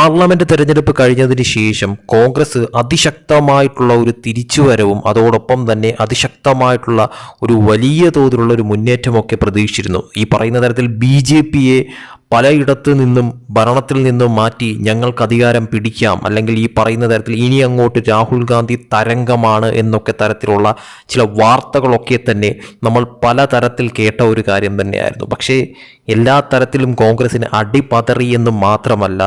Parliament തെരഞ്ഞെടുപ്പ് കഴിഞ്ഞതിന് ശേഷം കോൺഗ്രസ് അതിശക്തമായിട്ടുള്ള ഒരു തിരിച്ചുവരവും അതോടൊപ്പം തന്നെ അതിശക്തമായിട്ടുള്ള ഒരു വലിയ തോതിലുള്ള ഒരു മുന്നേറ്റമൊക്കെ പ്രതീക്ഷിച്ചിരുന്നു. ഈ പറയുന്ന തരത്തിൽ ബി ജെ പിയെ പലയിടത്ത് നിന്നും ഭരണത്തിൽ നിന്നും മാറ്റി ഞങ്ങൾക്ക് അധികാരം പിടിക്കാം. അല്ലെങ്കിൽ ഈ പറയുന്ന തരത്തിൽ ഇനി അങ്ങോട്ട് രാഹുൽ ഗാന്ധി തരംഗമാണ് എന്നൊക്കെ തരത്തിലുള്ള ചില വാർത്തകളൊക്കെ തന്നെ നമ്മൾ പല തരത്തിൽ കേട്ട ഒരു കാര്യം തന്നെയായിരുന്നു. പക്ഷേ എല്ലാ തരത്തിലും കോൺഗ്രസിന് അടിപതറി എന്ന് മാത്രമല്ല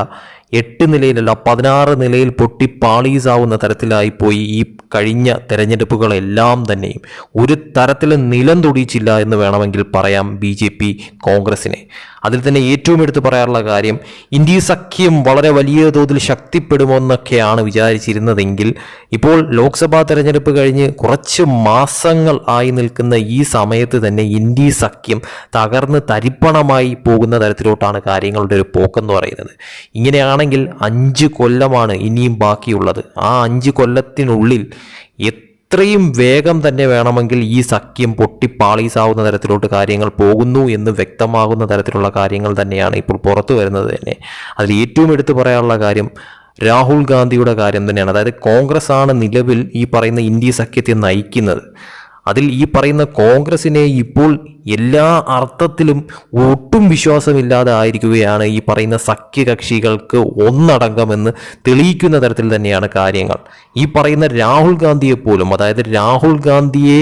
എട്ട് നിലയിലല്ല പതിനാറ് നിലയിൽ പൊട്ടി പാളീസാവുന്ന തരത്തിലായിപ്പോയി ഈ കഴിഞ്ഞ തെരഞ്ഞെടുപ്പുകളെല്ലാം തന്നെയും. ഒരു തരത്തിലും നിലം തൊടിയിച്ചില്ല എന്ന് വേണമെങ്കിൽ പറയാം ബി ജെ പി കോൺഗ്രസിനെ. അതിൽ തന്നെ ഏറ്റവും എടുത്തു പറയാനുള്ള കാര്യം ഇന്ത്യ സഖ്യം വളരെ വലിയ തോതിൽ ശക്തിപ്പെടുമെന്നൊക്കെയാണ് വിചാരിച്ചിരുന്നതെങ്കിൽ ഇപ്പോൾ ലോക്സഭാ തെരഞ്ഞെടുപ്പ് കഴിഞ്ഞ് കുറച്ച് മാസങ്ങൾ ആയി നിൽക്കുന്ന ഈ സമയത്ത് തന്നെ ഇന്ത്യ സഖ്യം തകർന്ന് തരിപ്പണമായി പോകുന്ന തരത്തിലോട്ടാണ് കാര്യങ്ങളുടെ ഒരു പോക്കെന്ന് പറയുന്നത്. ഇങ്ങനെയാണെങ്കിൽ അഞ്ച് കൊല്ലമാണ് ഇനിയും ബാക്കിയുള്ളത്. ആ അഞ്ച് കൊല്ലത്തിനുള്ളിൽ എത്രയും വേഗം തന്നെ വേണമെങ്കിൽ ഈ സഖ്യം പൊട്ടിപ്പാളീസാവുന്ന തരത്തിലോട്ട് കാര്യങ്ങൾ പോകുന്നു എന്ന് വ്യക്തമാകുന്ന തരത്തിലുള്ള കാര്യങ്ങൾ തന്നെയാണ് ഇപ്പോൾ പുറത്തു വരുന്നത് തന്നെ. അതിൽ ഏറ്റവും എടുത്തു പറയാനുള്ള കാര്യം രാഹുൽ ഗാന്ധിയുടെ കാര്യം തന്നെയാണ്. അതായത് കോൺഗ്രസ് ആണ് നിലവിൽ ഈ പറയുന്ന ഇന്ത്യ സഖ്യത്തെ നയിക്കുന്നത്. അതിൽ ഈ പറയുന്ന കോൺഗ്രസിനെ ഇപ്പോൾ എല്ലാ അർത്ഥത്തിലും ഒട്ടും വിശ്വാസമില്ലാതെ ആയിരിക്കുകയാണ് ഈ പറയുന്ന സഖ്യകക്ഷികൾക്ക് ഒന്നടങ്കമെന്ന് തെളിയിക്കുന്ന തരത്തിൽ തന്നെയാണ് കാര്യങ്ങൾ. ഈ പറയുന്ന രാഹുൽ ഗാന്ധിയെ പോലും അതായത് രാഹുൽ ഗാന്ധിയെ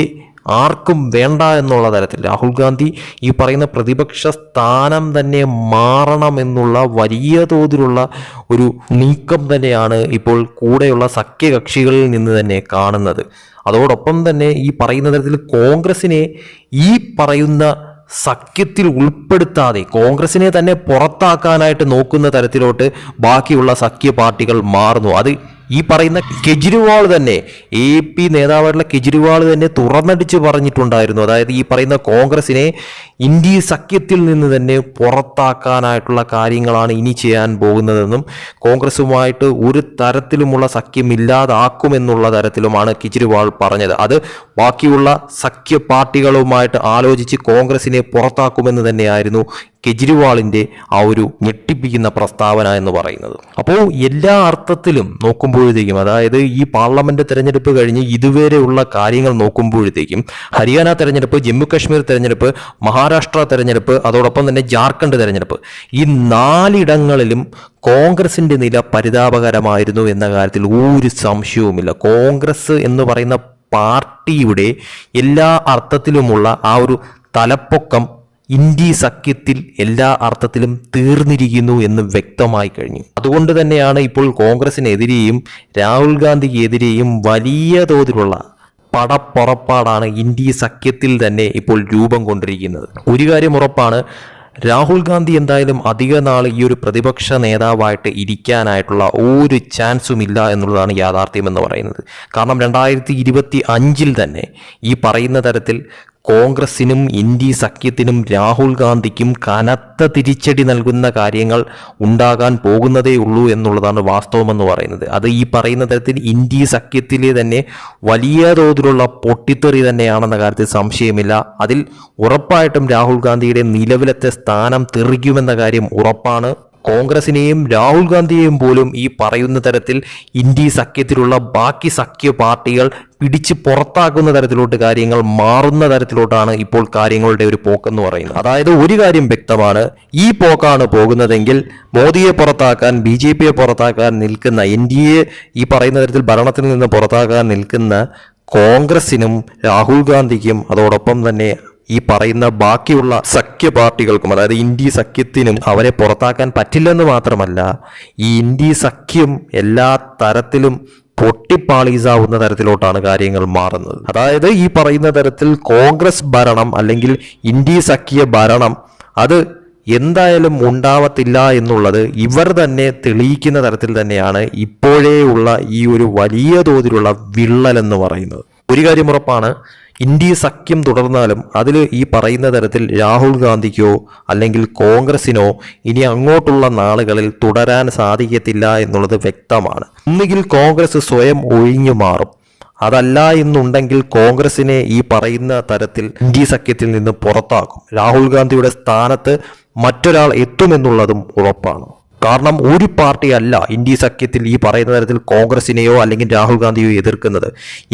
ആർക്കും വേണ്ട എന്നുള്ള തരത്തിൽ രാഹുൽ ഗാന്ധി ഈ പറയുന്ന പ്രതിപക്ഷ സ്ഥാനം തന്നെ മാറണമെന്നുള്ള വലിയ തോതിലുള്ള ഒരു നീക്കം തന്നെയാണ് ഇപ്പോൾ കൂടെയുള്ള സഖ്യകക്ഷികളിൽ നിന്ന് തന്നെ കാണുന്നത്. അതോടൊപ്പം തന്നെ ഈ പറയുന്ന തരത്തിൽ കോൺഗ്രസിനെ ഈ പറയുന്ന സഖ്യത്തിൽ ഉൾപ്പെടുത്താതെ കോൺഗ്രസിനെ തന്നെ പുറത്താക്കാനായിട്ട് നോക്കുന്ന തരത്തിലോട്ട് ബാക്കിയുള്ള സഖ്യ പാർട്ടികൾ മാറുന്നു. അത് ഈ പറയുന്ന കെജ്രിവാൾ തന്നെ എ പി നേതാവായിട്ടുള്ള കെജ്രിവാൾ തന്നെ തുറന്നടിച്ച് പറഞ്ഞിട്ടുണ്ടായിരുന്നു. അതായത് ഈ പറയുന്ന കോൺഗ്രസിനെ ഇന്ത്യ സഖ്യത്തിൽ നിന്ന് തന്നെ പുറത്താക്കാനായിട്ടുള്ള കാര്യങ്ങളാണ് ഇനി ചെയ്യാൻ പോകുന്നതെന്നും കോൺഗ്രസുമായിട്ട് ഒരു തരത്തിലുമുള്ള സഖ്യം ഇല്ലാതാക്കുമെന്നുള്ള തരത്തിലുമാണ് കെജ്രിവാൾ പറഞ്ഞത്. അത് ബാക്കിയുള്ള സഖ്യ പാർട്ടികളുമായിട്ട് ആലോചിച്ച് കോൺഗ്രസിനെ പുറത്താക്കുമെന്ന് തന്നെയായിരുന്നു കെജ്രിവാളിന്റെ ആ ഒരു ഞെട്ടിപ്പിക്കുന്ന പ്രസ്താവന എന്ന് പറയുന്നത്. അപ്പോൾ എല്ലാ അർത്ഥത്തിലും നോക്കുമ്പോഴത്തേക്കും അതായത് ഈ പാർലമെന്റ് തെരഞ്ഞെടുപ്പ് കഴിഞ്ഞ് ഇതുവരെയുള്ള കാര്യങ്ങൾ നോക്കുമ്പോഴത്തേക്കും ഹരിയാന തെരഞ്ഞെടുപ്പ് ജമ്മു കാശ്മീർ തെരഞ്ഞെടുപ്പ് മഹാരാഷ്ട്ര തെരഞ്ഞെടുപ്പ് അതോടൊപ്പം തന്നെ ജാർഖണ്ഡ് തെരഞ്ഞെടുപ്പ് ഈ നാലിടങ്ങളിലും കോൺഗ്രസിന്റെ നില പരിതാപകരമായിരുന്നു എന്ന കാര്യത്തിൽ ഒരു സംശയവുമില്ല. കോൺഗ്രസ് എന്ന് പറയുന്ന പാർട്ടിയുടെ എല്ലാ അർത്ഥത്തിലുമുള്ള ആ ഒരു തലപ്പൊക്കം ഇന്ത്യ സഖ്യത്തിൽ എല്ലാ അർത്ഥത്തിലും തീർന്നിരിക്കുന്നു എന്ന് വ്യക്തമായി കഴിഞ്ഞു. അതുകൊണ്ട് തന്നെയാണ് ഇപ്പോൾ കോൺഗ്രസിനെതിരെയും രാഹുൽ ഗാന്ധിക്കെതിരെയും വലിയ തോതിലുള്ള പടപ്പുറപ്പാടാണ് ഇന്ത്യ സഖ്യത്തിൽ തന്നെ ഇപ്പോൾ രൂപം കൊണ്ടിരിക്കുന്നത്. ഒരു കാര്യം ഉറപ്പാണ് രാഹുൽ ഗാന്ധി എന്തായാലും അധിക നാൾ ഈ ഒരു പ്രതിപക്ഷ നേതാവായിട്ട് ഇരിക്കാനായിട്ടുള്ള ഒരു ചാൻസും ഇല്ല എന്നുള്ളതാണ് യാഥാർത്ഥ്യം എന്ന് പറയുന്നത്. കാരണം രണ്ടായിരത്തി ഇരുപത്തി അഞ്ചിൽ തന്നെ ഈ പറയുന്ന തരത്തിൽ കോൺഗ്രസിനും ഇന്ത്യ സഖ്യത്തിനും രാഹുൽ ഗാന്ധിക്കും കനത്ത തിരിച്ചടി നൽകുന്ന കാര്യങ്ങൾ ഉണ്ടാകാൻ പോകുന്നതേ ഉള്ളൂ എന്നുള്ളതാണ് വാസ്തവമെന്ന് പറയുന്നത്. അത് ഈ പറയുന്ന തരത്തിൽ ഇന്ത്യ സഖ്യത്തിലെ തന്നെ വലിയ തോതിലുള്ള പൊട്ടിത്തെറി തന്നെയാണെന്ന കാര്യത്തിൽ സംശയമില്ല. അതിൽ ഉറപ്പായിട്ടും രാഹുൽ ഗാന്ധിയുടെ നിലവിലത്തെ സ്ഥാനം തെറിക്കുമെന്ന കാര്യം ഉറപ്പാണ്. കോൺഗ്രസിനെയും രാഹുൽ ഗാന്ധിയെയും പോലും ഈ പറയുന്ന തരത്തിൽ ഇന്ത്യ സഖ്യത്തിലുള്ള ബാക്കി സഖ്യ പാർട്ടികൾ പിടിച്ച് പുറത്താക്കുന്ന തരത്തിലോട്ട് കാര്യങ്ങൾ മാറുന്ന തരത്തിലോട്ടാണ് ഇപ്പോൾ കാര്യങ്ങളുടെ ഒരു പോക്കെന്ന് പറയുന്നത്. അതായത് ഒരു കാര്യം വ്യക്തമാണ്. ഈ പോക്കാണ് പോകുന്നതെങ്കിൽ മോദിയെ പുറത്താക്കാൻ ബി ജെ പിയെ പുറത്താക്കാൻ നിൽക്കുന്ന എൻ ഡി എ ഈ പറയുന്ന തരത്തിൽ ഭരണത്തിൽ നിന്ന് പുറത്താക്കാൻ നിൽക്കുന്ന കോൺഗ്രസിനും രാഹുൽ ഗാന്ധിക്കും അതോടൊപ്പം തന്നെ ഈ പറയുന്ന ബാക്കിയുള്ള സഖ്യ പാർട്ടികൾക്കും അതായത് ഇന്ത്യ സഖ്യത്തിനും അവരെ പുറത്താക്കാൻ പറ്റില്ലെന്ന് മാത്രമല്ല ഈ ഇന്ത്യ സഖ്യം എല്ലാ തരത്തിലും പൊട്ടിപ്പാളീസാവുന്ന തരത്തിലോട്ടാണ് കാര്യങ്ങൾ മാറുന്നത്. അതായത് ഈ പറയുന്ന തരത്തിൽ കോൺഗ്രസ് ഭരണം അല്ലെങ്കിൽ ഇന്ത്യ സഖ്യ ഭരണം അത് എന്തായാലും ഉണ്ടാവത്തില്ല എന്നുള്ളത് ഇവർ തന്നെ തെളിയിക്കുന്ന തരത്തിൽ തന്നെയാണ് ഇപ്പോഴേ ഉള്ള ഈ ഒരു വലിയ തോതിലുള്ള വിള്ളൽ എന്ന് പറയുന്നത്. ഒരു കാര്യം ഉറപ്പാണ് ഇന്ത്യ സഖ്യം തുടർന്നാലും അതിൽ ഈ പറയുന്ന തരത്തിൽ രാഹുൽ ഗാന്ധിക്കോ അല്ലെങ്കിൽ കോൺഗ്രസിനോ ഇനി അങ്ങോട്ടുള്ള നാളുകളിൽ തുടരാൻ സാധിക്കത്തില്ല എന്നുള്ളത് വ്യക്തമാണ്. ഒന്നുകിൽ കോൺഗ്രസ് സ്വയം ഒഴിഞ്ഞു മാറും. അതല്ല എന്നുണ്ടെങ്കിൽ കോൺഗ്രസിനെ ഈ പറയുന്ന തരത്തിൽ ഇന്ത്യ സഖ്യത്തിൽ നിന്ന് പുറത്താക്കും. രാഹുൽ ഗാന്ധിയുടെ സ്ഥാനത്ത് മറ്റൊരാൾ എത്തുമെന്നുള്ളതും ഉറപ്പാണ്. കാരണം ഒരു പാർട്ടിയല്ല ഇന്ത്യ സഖ്യത്തിൽ ഈ പറയുന്ന തരത്തിൽ കോൺഗ്രസിനെയോ അല്ലെങ്കിൽ രാഹുൽ ഗാന്ധിയോ എതിർക്കുന്നത്.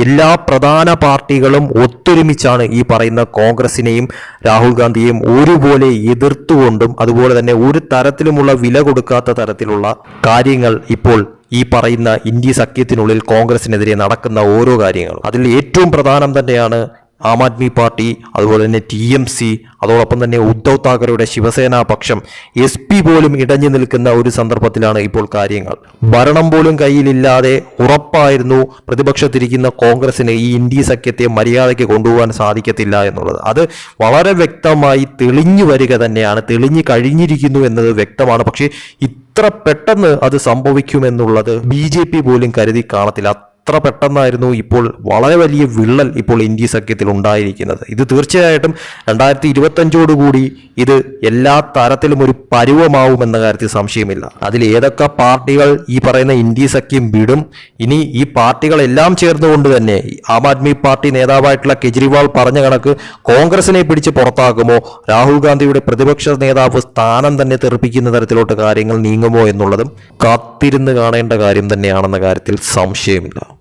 എല്ലാ പ്രധാന പാർട്ടികളും ഒത്തൊരുമിച്ചാണ് ഈ പറയുന്ന കോൺഗ്രസിനെയും രാഹുൽ ഗാന്ധിയെയും ഒരുപോലെ എതിർത്തുകൊണ്ടും അതുപോലെ തന്നെ ഒരു തരത്തിലുമുള്ള വില കൊടുക്കാത്ത തരത്തിലുള്ള കാര്യങ്ങൾ ഇപ്പോൾ ഈ പറയുന്ന ഇന്ത്യ സഖ്യത്തിനുള്ളിൽ കോൺഗ്രസിനെതിരെ നടക്കുന്ന ഓരോ കാര്യങ്ങളും. അതിൽ ഏറ്റവും പ്രധാനം തന്നെയാണ് ആം ആദ്മി പാർട്ടി അതുപോലെ തന്നെ ടി എം സി അതോടൊപ്പം തന്നെ ഉദ്ധവ് താക്കറെയുടെ ശിവസേന പക്ഷം എസ് പി പോലും ഇടഞ്ഞു നിൽക്കുന്ന ഒരു സന്ദർഭത്തിലാണ് ഇപ്പോൾ കാര്യങ്ങൾ. ഭരണം പോലും കയ്യിലില്ലാതെ ഉറപ്പായിരുന്നു പ്രതിപക്ഷത്തിരിക്കുന്ന കോൺഗ്രസിന് ഈ ഇന്ത്യ സഖ്യത്തെ മര്യാദയ്ക്ക് കൊണ്ടുപോകാൻ സാധിക്കത്തില്ല എന്നുള്ളത്. അത് വളരെ വ്യക്തമായി തെളിഞ്ഞു വരിക തന്നെയാണ്. തെളിഞ്ഞു കഴിഞ്ഞിരിക്കുന്നു എന്നത് വ്യക്തമാണ്. പക്ഷേ ഇത്ര പെട്ടെന്ന് അത് സംഭവിക്കുമെന്നുള്ളത് ബി ജെ പി പോലും കരുതി കാണത്തില്ല. അത്ര പെട്ടെന്നായിരുന്നു ഇപ്പോൾ വളരെ വലിയ വിള്ളൽ ഇപ്പോൾ ഇന്ത്യ സഖ്യത്തിൽ ഉണ്ടായിരിക്കുന്നത്? ഇത് തീർച്ചയായിട്ടും രണ്ടായിരത്തി ഇരുപത്തഞ്ചോടുകൂടി ഇത് എല്ലാ തരത്തിലും ഒരു പരുവമാവുമെന്ന കാര്യത്തിൽ സംശയമില്ല. അതിൽ ഏതൊക്കെ പാർട്ടികൾ ഈ പറയുന്ന ഇന്ത്യ സഖ്യം വിടും? ഇനി ഈ പാർട്ടികളെല്ലാം ചേർന്നുകൊണ്ട് തന്നെ ആം ആദ്മി പാർട്ടി നേതാവായിട്ടുള്ള കെജ്രിവാൾ പറഞ്ഞ കണക്ക് കോൺഗ്രസിനെ പിടിച്ച് പുറത്താക്കുമോ? രാഹുൽ ഗാന്ധിയുടെ പ്രതിപക്ഷ നേതാവ് സ്ഥാനം തന്നെ തെറിപ്പിക്കുന്ന തരത്തിലോട്ട് കാര്യങ്ങൾ നീങ്ങുമോ എന്നുള്ളതും കാത്തിരുന്ന് കാണേണ്ട കാര്യം തന്നെയാണെന്ന കാര്യത്തിൽ സംശയമില്ല.